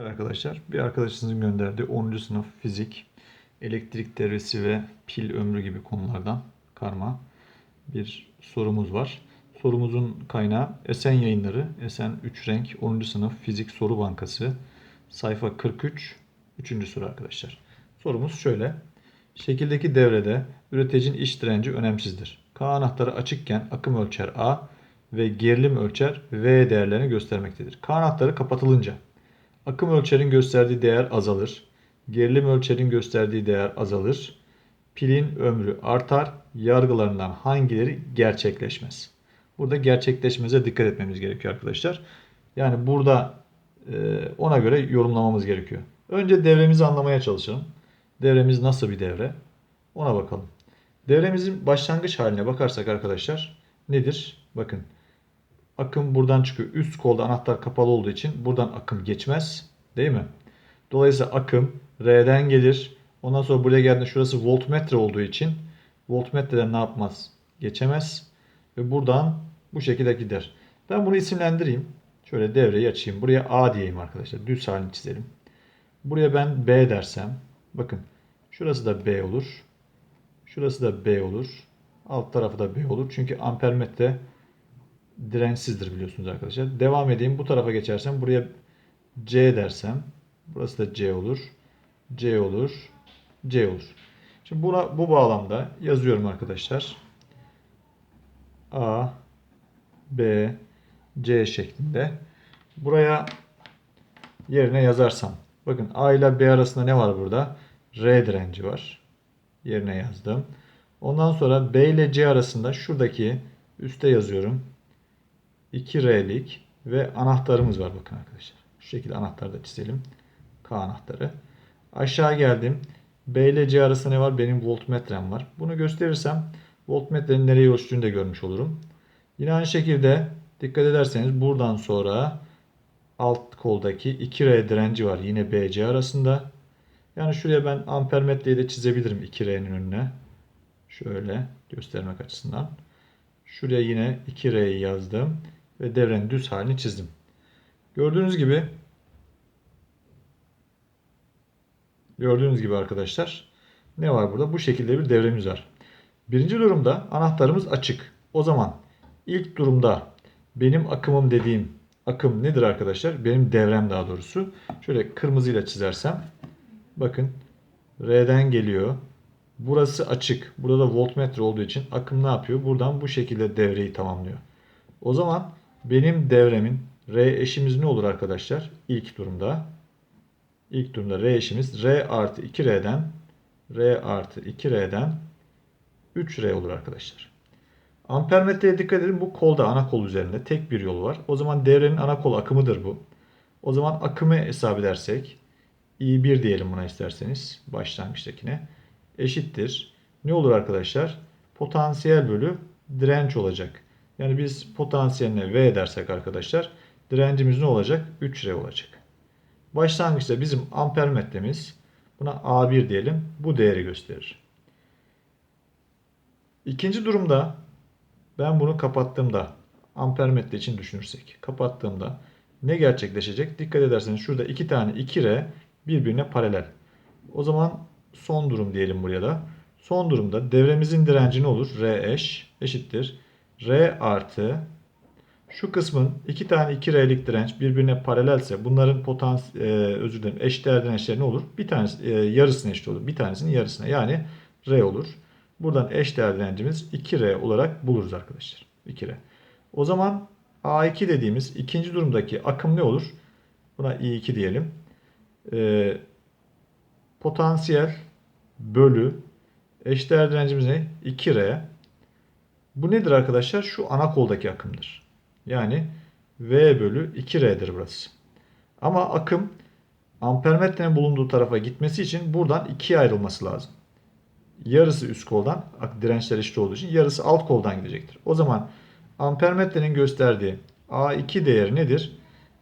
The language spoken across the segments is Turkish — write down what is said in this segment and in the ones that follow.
Arkadaşlar, bir arkadaşınızın gönderdiği 10. sınıf fizik, elektrik devresi ve pil ömrü gibi konulardan karma bir sorumuz var. Sorumuzun kaynağı Esen Yayınları, Esen 3 renk 10. sınıf fizik soru bankası, sayfa 43, 3. soru arkadaşlar. Sorumuz şöyle. Şekildeki devrede üreticinin iç direnci önemsizdir. K anahtarı açıkken akım ölçer A ve gerilim ölçer V değerlerini göstermektedir. K anahtarı kapatılınca Akım ölçerin gösterdiği değer azalır. Gerilim ölçerin gösterdiği değer azalır. Pilin ömrü artar. Yargılarından hangileri gerçekleşmez? Burada gerçekleşmeze dikkat etmemiz gerekiyor arkadaşlar. Yani burada e, ona göre yorumlamamız gerekiyor. Önce devremizi anlamaya çalışalım. Devremiz nasıl bir devre? Ona bakalım. Devremizin başlangıç haline bakarsak arkadaşlar nedir? Bakın akım buradan çıkıyor. Üst kolda anahtar kapalı olduğu için buradan akım geçmez. Değil mi? Dolayısıyla akım R'den gelir. Ondan sonra buraya geldiğinde şurası voltmetre olduğu için voltmetreden ne yapmaz? Geçemez. Ve buradan bu şekilde gider. Ben bunu isimlendireyim. Şöyle devreyi açayım. Buraya A diyeyim arkadaşlar. Düz halini çizelim. Buraya ben B dersem. Bakın. Şurası da B olur. Şurası da B olur. Alt tarafı da B olur. Çünkü ampermetre dirençsizdir biliyorsunuz arkadaşlar. Devam edeyim. Bu tarafa geçersem buraya C dersem burası da C olur. C olur. C olur. Şimdi buna bu bağlamda yazıyorum arkadaşlar. A B C şeklinde. Buraya yerine yazarsam bakın A ile B arasında ne var burada? R direnci var. Yerine yazdım. Ondan sonra B ile C arasında şuradaki üste yazıyorum. 2R'lik ve anahtarımız var bakın arkadaşlar. Şu şekilde anahtarı da çizelim. K anahtarı. Aşağı geldim. B ile C arasında ne var? Benim voltmetrem var. Bunu gösterirsem voltmetrenin nereye ölçtüğünü de görmüş olurum. Yine aynı şekilde dikkat ederseniz buradan sonra alt koldaki 2R direnci var. Yine BC arasında. Yani şuraya ben ampermetreyi de çizebilirim 2R'nin önüne. Şöyle göstermek açısından. Şuraya yine 2R'yi yazdım ve devrenin düz halini çizdim. Gördüğünüz gibi gördüğünüz gibi arkadaşlar ne var burada? Bu şekilde bir devremiz var. Birinci durumda anahtarımız açık. O zaman ilk durumda benim akımım dediğim akım nedir arkadaşlar? Benim devrem daha doğrusu. Şöyle kırmızıyla çizersem bakın R'den geliyor. Burası açık. Burada da voltmetre olduğu için akım ne yapıyor? Buradan bu şekilde devreyi tamamlıyor. O zaman benim devremin R eşimiz ne olur arkadaşlar? İlk durumda. İlk durumda R eşimiz R artı 2R'den R artı 2R'den 3R olur arkadaşlar. Ampermetreye dikkat edin. Bu kolda ana kol üzerinde tek bir yol var. O zaman devrenin ana kol akımıdır bu. O zaman akımı hesap edersek I1 diyelim buna isterseniz başlangıçtakine eşittir. Ne olur arkadaşlar? Potansiyel bölü direnç olacak. Yani biz potansiyeline V dersek arkadaşlar direncimiz ne olacak? 3R olacak. Başlangıçta bizim ampermetremiz buna A1 diyelim bu değeri gösterir. İkinci durumda ben bunu kapattığımda ampermetre için düşünürsek kapattığımda ne gerçekleşecek? Dikkat ederseniz şurada iki tane 2R birbirine paralel. O zaman son durum diyelim buraya da. Son durumda devremizin direnci ne olur? R eş eşittir. R artı şu kısmın iki tane 2R'lik direnç birbirine paralelse bunların potans e, özür dilerim eşdeğer dirençleri ne olur? Bir tanesi e, yarısına eşit olur. Bir tanesinin yarısına yani R olur. Buradan eşdeğer direncimiz 2R olarak buluruz arkadaşlar. 2R. O zaman A2 dediğimiz ikinci durumdaki akım ne olur? Buna I2 diyelim. E, potansiyel bölü eşdeğer direncimiz ne? 2R. Bu nedir arkadaşlar? Şu ana koldaki akımdır. Yani V bölü 2R'dir burası. Ama akım ampermetrenin bulunduğu tarafa gitmesi için buradan ikiye ayrılması lazım. Yarısı üst koldan, dirençler eşit olduğu için yarısı alt koldan gidecektir. O zaman ampermetrenin gösterdiği A2 değeri nedir?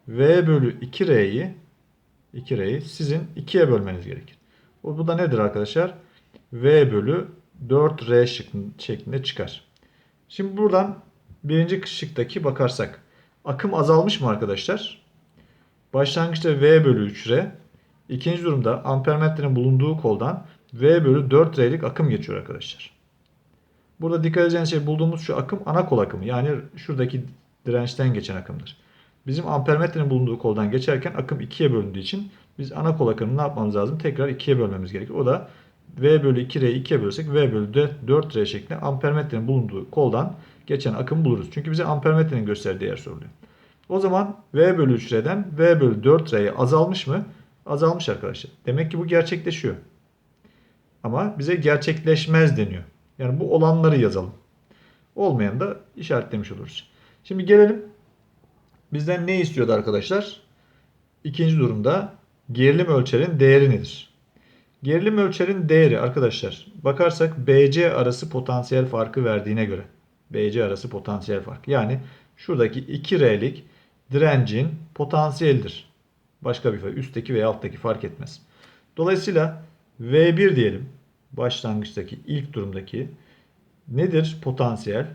V bölü 2R'yi 2R'yi sizin 2'ye bölmeniz gerekir. Bu da nedir arkadaşlar? V bölü 4R şeklinde çıkar. Şimdi buradan birinci şıktaki bakarsak akım azalmış mı arkadaşlar? Başlangıçta V bölü 3R. İkinci durumda ampermetrenin bulunduğu koldan V bölü 4R'lik akım geçiyor arkadaşlar. Burada dikkat edeceğiniz şey bulduğumuz şu akım ana kol akımı. Yani şuradaki dirençten geçen akımdır. Bizim ampermetrenin bulunduğu koldan geçerken akım ikiye bölündüğü için biz ana kol akımını ne yapmamız lazım? Tekrar ikiye bölmemiz gerekiyor. O da V bölü 2R'yi ikiye bölürsek V bölü 4R şeklinde ampermetrenin bulunduğu koldan geçen akım buluruz. Çünkü bize ampermetrenin gösterdiği değer soruluyor. O zaman V bölü 3R'den V bölü 4R'ye azalmış mı? Azalmış arkadaşlar. Demek ki bu gerçekleşiyor. Ama bize gerçekleşmez deniyor. Yani bu olanları yazalım. Olmayan da işaretlemiş oluruz. Şimdi gelelim. Bizden ne istiyordu arkadaşlar? İkinci durumda gerilim ölçerin değeri nedir? Gerilim ölçerin değeri arkadaşlar bakarsak BC arası potansiyel farkı verdiğine göre. BC arası potansiyel fark. Yani şuradaki 2R'lik direncin potansiyelidir. Başka bir fark. Üstteki veya alttaki fark etmez. Dolayısıyla V1 diyelim. Başlangıçtaki ilk durumdaki nedir potansiyel?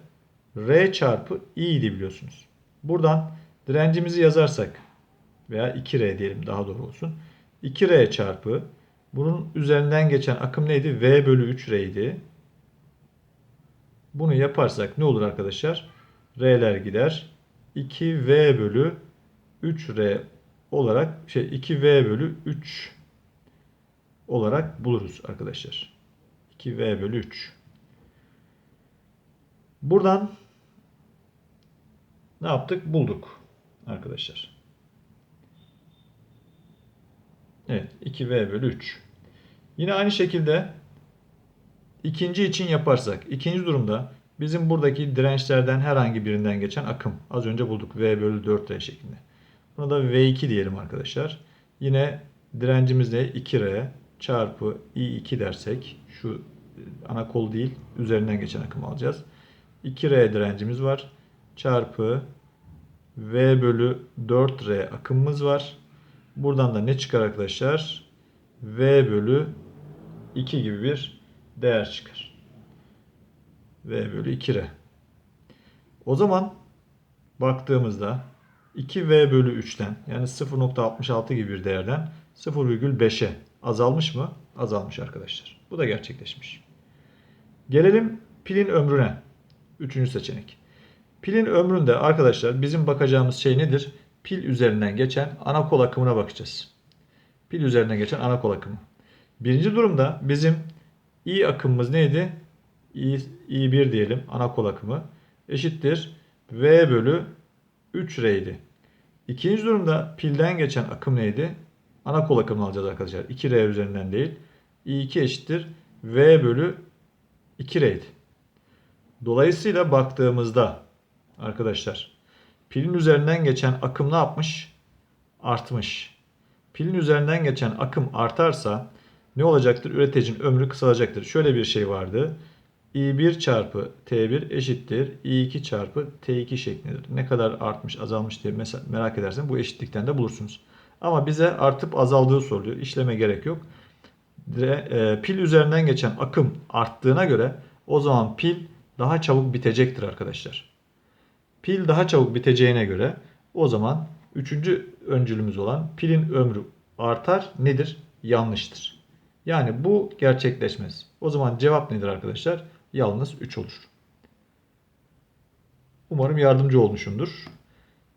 R çarpı I idi biliyorsunuz. Buradan direncimizi yazarsak veya 2R diyelim daha doğru olsun. 2R çarpı bunun üzerinden geçen akım neydi? V bölü 3R idi. Bunu yaparsak ne olur arkadaşlar? R'ler gider. 2V bölü 3R olarak şey 2V bölü 3 olarak buluruz arkadaşlar. 2V bölü 3. Buradan ne yaptık? Bulduk arkadaşlar. Evet 2V bölü 3. Yine aynı şekilde ikinci için yaparsak ikinci durumda bizim buradaki dirençlerden herhangi birinden geçen akım. Az önce bulduk V bölü 4R şeklinde. Buna da V2 diyelim arkadaşlar. Yine direncimiz de 2R çarpı I2 dersek şu ana kol değil üzerinden geçen akım alacağız. 2R direncimiz var. Çarpı V bölü 4R akımımız var. Buradan da ne çıkar arkadaşlar? V bölü 2 gibi bir değer çıkar. V bölü 2R. O zaman baktığımızda 2V bölü 3'ten yani 0.66 gibi bir değerden 0,5'e azalmış mı? Azalmış arkadaşlar. Bu da gerçekleşmiş. Gelelim pilin ömrüne. Üçüncü seçenek. Pilin ömründe arkadaşlar bizim bakacağımız şey nedir? Pil üzerinden geçen ana kol akımına bakacağız. Pil üzerinden geçen ana kol akımı. Birinci durumda bizim I akımımız neydi? I, I1 diyelim ana kol akımı eşittir V bölü 3R idi. İkinci durumda pilden geçen akım neydi? Ana kol akımını alacağız arkadaşlar. 2R üzerinden değil. I2 eşittir V bölü 2R idi. Dolayısıyla baktığımızda arkadaşlar pilin üzerinden geçen akım ne yapmış? Artmış. Pilin üzerinden geçen akım artarsa ne olacaktır? Üreticinin ömrü kısalacaktır. Şöyle bir şey vardı. I1 çarpı T1 eşittir I2 çarpı T2 şeklindedir. Ne kadar artmış azalmış diye merak edersen bu eşitlikten de bulursunuz. Ama bize artıp azaldığı soruluyor. İşleme gerek yok. E, pil üzerinden geçen akım arttığına göre o zaman pil daha çabuk bitecektir arkadaşlar. Pil daha çabuk biteceğine göre o zaman üçüncü öncülümüz olan pilin ömrü artar nedir? Yanlıştır. Yani bu gerçekleşmez. O zaman cevap nedir arkadaşlar? Yalnız 3 olur. Umarım yardımcı olmuşumdur.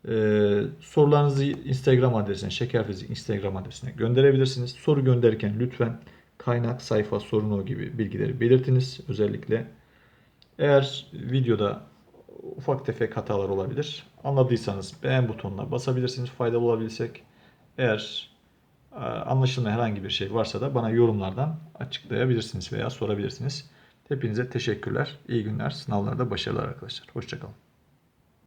Ee, sorularınızı Instagram adresine, Şekerfizik Instagram adresine gönderebilirsiniz. Soru gönderirken lütfen kaynak, sayfa, sorunu gibi bilgileri belirtiniz. Özellikle eğer videoda ufak tefek hatalar olabilir. Anladıysanız beğen butonuna basabilirsiniz faydalı olabilsek. Eğer e, anlaşılmayan herhangi bir şey varsa da bana yorumlardan açıklayabilirsiniz veya sorabilirsiniz. Hepinize teşekkürler. İyi günler. Sınavlarda başarılar arkadaşlar. Hoşçakalın.